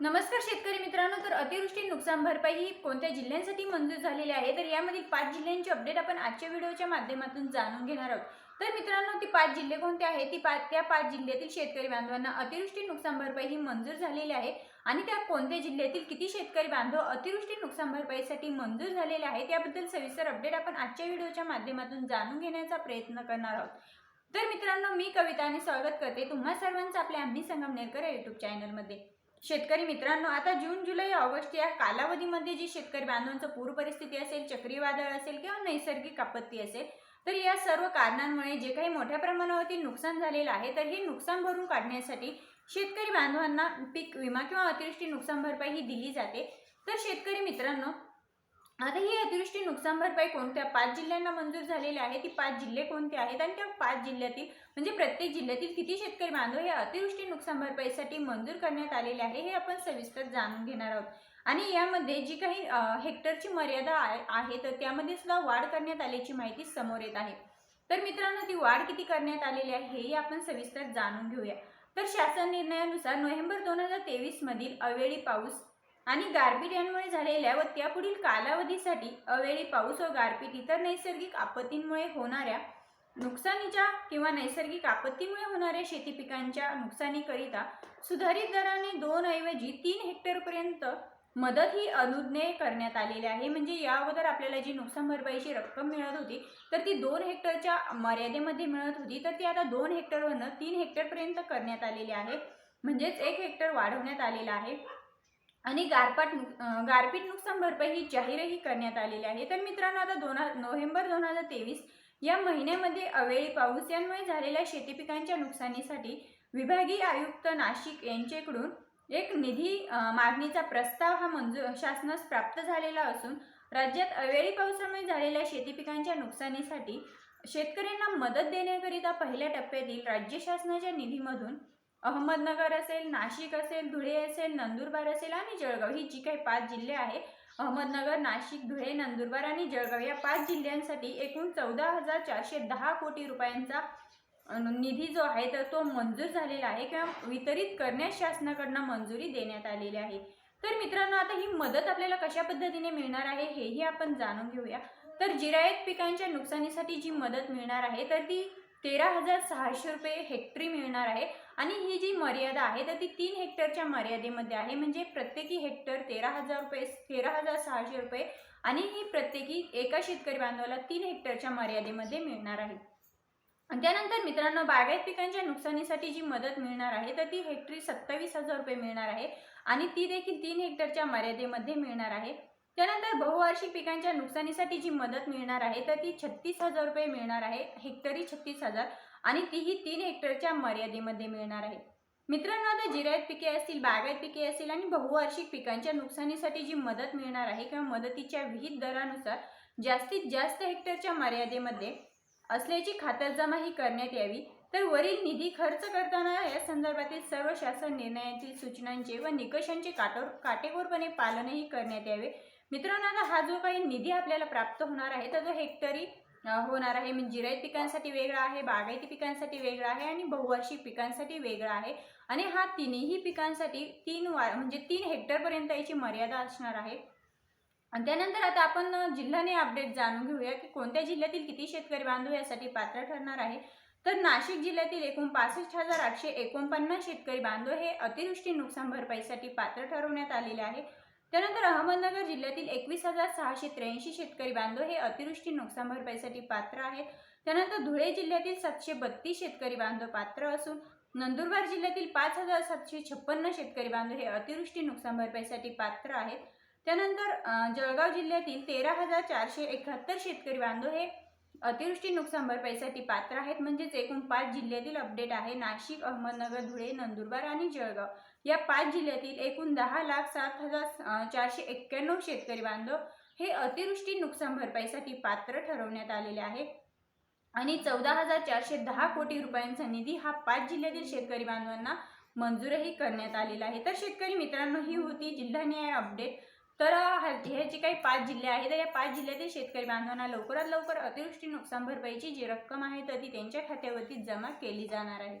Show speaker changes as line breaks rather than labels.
नमस्कार शेतकरी मित्रांनो तर अतिवृष्टी नुकसान भरपाई ही कोणत्या जिल्ह्यांसाठी मंजूर झालेली आहे? तर यामधील पाच जिल्ह्यांची अपडेट आपण आजच्या व्हिडिओच्या माध्यमातून जाणून घेणार आहोत. तर मित्रांनो ती पाच जिल्हे कोणते आहेत? ती पाच त्या पाच जिल्ह्यातील शेतकरी बांधवांना अतिवृष्टी नुकसान भरपाई ही मंजूर झालेली आहे. आणि त्या कोणत्या जिल्ह्यातील किती शेतकरी बांधव अतिवृष्टी नुकसान भरपाईसाठी मंजूर झालेले आहेत? याबद्दल सविस्तर अपडेट आपण आजच्या व्हिडिओच्या माध्यमातून जाणून घेण्याचा प्रयत्न करणार आहोत. तर मित्रांनो मी कविताने स्वागत करते. तुम्हा सर्वांचं आपल्या आम्ही संगमनेरकर या युट्यूब चॅनलमध्ये शेतकरी मित्रांनो आता जून जुलै ऑगस्ट या कालावधीमध्ये जी शेतकरी बांधवांचं पूर परिस्थिती असेल चक्रीवादळ असेल किंवा नैसर्गिक आपत्ती असेल तर या सर्व कारणांमुळे जे काही मोठ्या प्रमाणावरती नुकसान झालेलं आहे तर हे नुकसान भरून काढण्यासाठी शेतकरी बांधवांना पीक विमा किंवा अतिवृष्टी नुकसान भरपाई ही दिली जाते. तर शेतकरी मित्रांनो आता ही अतिवृष्टी नुकसान भरपाई कोणत्या? पाच जिल्ह्यांना मंजूर झालेली आहे. ती पाच जिल्हे कोणते आहेत? आणि त्या पाच जिल्ह्यातील म्हणजे प्रत्येक जिल्ह्यातील किती शेतकरी बांधव हे अतिवृष्टी नुकसान भरपाईसाठी मंजूर करण्यात आलेले आहे हे आपण सविस्तर जाणून घेणार आहोत. आणि यामध्ये जी काही हेक्टरची मर्यादा आहे तर त्यामध्ये सुद्धा वाढ करण्यात आल्याची माहिती समोर येत आहे. तर मित्रांनो ती वाढ किती करण्यात आलेली आहे हेही आपण सविस्तर जाणून घेऊया. तर शासन निर्णयानुसार नोव्हेंबर दोन हजार तेवीसमधील अवेळी पाऊस आणि गारपीट यांमुळे झालेल्या व त्यापुढील कालावधीसाठी अवेळी पाऊस व गारपीट इतर नैसर्गिक आपत्तींमुळे होणाऱ्या नुकसानीच्या किंवा नैसर्गिक आपत्तीमुळे होणाऱ्या शेती पिकांच्या नुकसानीकरिता सुधारित दराने दोन ऐवजी तीन हेक्टरपर्यंत मदत ही अनुज्ञेय करण्यात आलेली आहे. म्हणजे या अगोदर आपल्याला जी नुकसान भरपाईची रक्कम मिळत होती तर ती दोन हेक्टरच्या मर्यादेमध्ये मिळत होती. तर ती आता दोन हेक्टरवरनं तीन हेक्टरपर्यंत करण्यात आलेली आहे. म्हणजेच एक हेक्टर वाढवण्यात आलेला आहे. आणि गारपाट गारपीट नुकसान भरपाई ही जाहीरही करण्यात आलेली आहे. तर मित्रांनो आता दोन नोव्हेंबर दोन हजार तेवीस या महिन्यामध्ये अवेळी पाऊस यांमुळे झालेल्या शेती पिकांच्या नुकसानीसाठी विभागीय आयुक्त नाशिक यांच्याकडून एक निधी मागणीचा प्रस्ताव हा मंजूर शासनास प्राप्त झालेला असून राज्यात अवेळी पावसामुळे झालेल्या शेती पिकांच्या नुकसानीसाठी शेतकऱ्यांना मदत देण्याकरिता पहिल्या टप्प्यातील राज्य शासनाच्या निधीमधून अहमदनगर असेल नाशिक असेल धुळे असेल नंदुरबार असेल आणि जळगाव. ही जी काही पाच जिल्हे आहे अहमदनगर नाशिक धुळे नंदुरबार आणि जळगाव या पाच जिल्ह्यांसाठी एकूण चौदा हजार चारशे दहा कोटी रुपयांचा निधी जो आहे तर तो मंजूर झालेला आहे किंवा वितरित करण्यास शासनाकडनं मंजुरी देण्यात आलेली आहे. तर मित्रांनो आता ही मदत आपल्याला कशा पद्धतीने मिळणार आहे हेही आपण जाणून घेऊया. तर जिरायत पिकांच्या नुकसानीसाठी जी मदत मिळणार आहे तर ती तेरा हजार सहाशे रुपये हेक्टरी मिळणार आहे. आणि ही जी मर्यादा आहे तर ती तीन हेक्टरच्या मर्यादेमध्ये आहे. म्हणजे प्रत्येकी हेक्टर तेरा हजार रुपये तेरा हजार सहाशे रुपये आणि ही प्रत्येकी एका शेतकरी बांधवाला तीन हेक्टरच्या मर्यादेमध्ये मिळणार आहे. त्यानंतर मित्रांनो बागायत पिकांच्या नुकसानीसाठी जी मदत मिळणार आहे तर ती हेक्टरी सत्तावीस हजार रुपये मिळणार आहे आणि ती देखील तीन हेक्टरच्या मर्यादेमध्ये मिळणार आहे. त्यानंतर बहुवार्षिक पिकांच्या नुकसानीसाठी जी मदत मिळणार आहे तर ती छत्तीस हजार रुपये मिळणार आहे हेक्टरी छत्तीस हजार आणि तीही तीन हेक्टरच्या मर्यादेमध्ये मिळणार आहे. मित्रांनो आता जिरायत पिके असतील बागायत पिके असतील आणि बहुवार्षिक पिकांच्या नुकसानीसाठी जी मदत मिळणार आहे किंवा मदतीच्या विहित दरानुसार जास्तीत जास्त हेक्टरच्या मर्यादेमध्ये असल्याची खातरजमा ही करण्यात यावी. तर वरील निधी खर्च करताना या संदर्भातील सर्व शासन निर्णयातील सूचनांचे व निकषांचे काटोर काटेकोरपणे पालनही करण्यात यावे. मित्रांनो आता हा जो काही निधी आपल्याला प्राप्त होणार आहे तर जो हेक्टरी होणार आहे म्हणजे जिरायत पिकांसाठी वेगळा आहे बागायती पिकांसाठी वेगळा आहे आणि बहुवार्षिक पिकांसाठी वेगळा आहे. आणि हा तिन्ही पिकांसाठी तीन वा म्हणजे तीन हेक्टरपर्यंत याची मर्यादा असणार आहे. आणि त्यानंतर आता आपण जिल्ह्याने अपडेट जाणून घेऊया की कोणत्या जिल्ह्यातील किती शेतकरी बांधव यासाठी पात्र ठरणार आहे. तर नाशिक जिल्ह्यातील एकूण पासष्ट हजार आठशे एकोणपन्नास शेतकरी बांधव हे अतिवृष्टी नुकसान भरपाईसाठी पात्र ठरवण्यात आलेले आहे. त्यानंतर अहमदनगर जिल्ह्यातील एकवीस हजार सहाशे त्र्याऐंशी शेतकरी बांधव हे अतिवृष्टी नुकसान भरपाईसाठी पात्र आहेत. त्यानंतर धुळे जिल्ह्यातील सातशे बत्तीस शेतकरी बांधव पात्र असून नंदुरबार जिल्ह्यातील पाच हजार सातशे छप्पन्न शेतकरी बांधव हे अतिवृष्टी नुकसान भरपाईसाठी पात्र आहेत. त्यानंतर जळगाव जिल्ह्यातील तेरा हजार चारशे एकाहत्तर शेतकरी बांधव हे अतिवृष्टी नुकसान भरपाईसाठी पात्र आहेत. म्हणजेच एकूण पाच जिल्ह्यातील अपडेट आहे. नाशिक अहमदनगर धुळे नंदुरबार आणि जळगाव. या पाच जिल्ह्यातील एकूण दहा लाख सात हजार चारशे एक्क्याण्णव शेतकरी बांधव हे अतिवृष्टी नुकसान भरपाईसाठी पात्र ठरवण्यात आलेले आहे आणि चौदा हजार चारशे दहा कोटी रुपयांचा निधी हा पाच जिल्ह्यातील शेतकरी बांधवांना मंजूरही करण्यात आलेला आहे. तर शेतकरी मित्रांनो ही होती जिल्हानिहाय अपडेट. तर हे जे काही पाच जिल्हे आहेत तर या पाच जिल्ह्यातील शेतकरी बांधवांना लवकरात लवकर अतिवृष्टी नुकसान भरपाईची जी रक्कम आहे तर ती त्यांच्या खात्यावरती जमा केली जाणार आहे.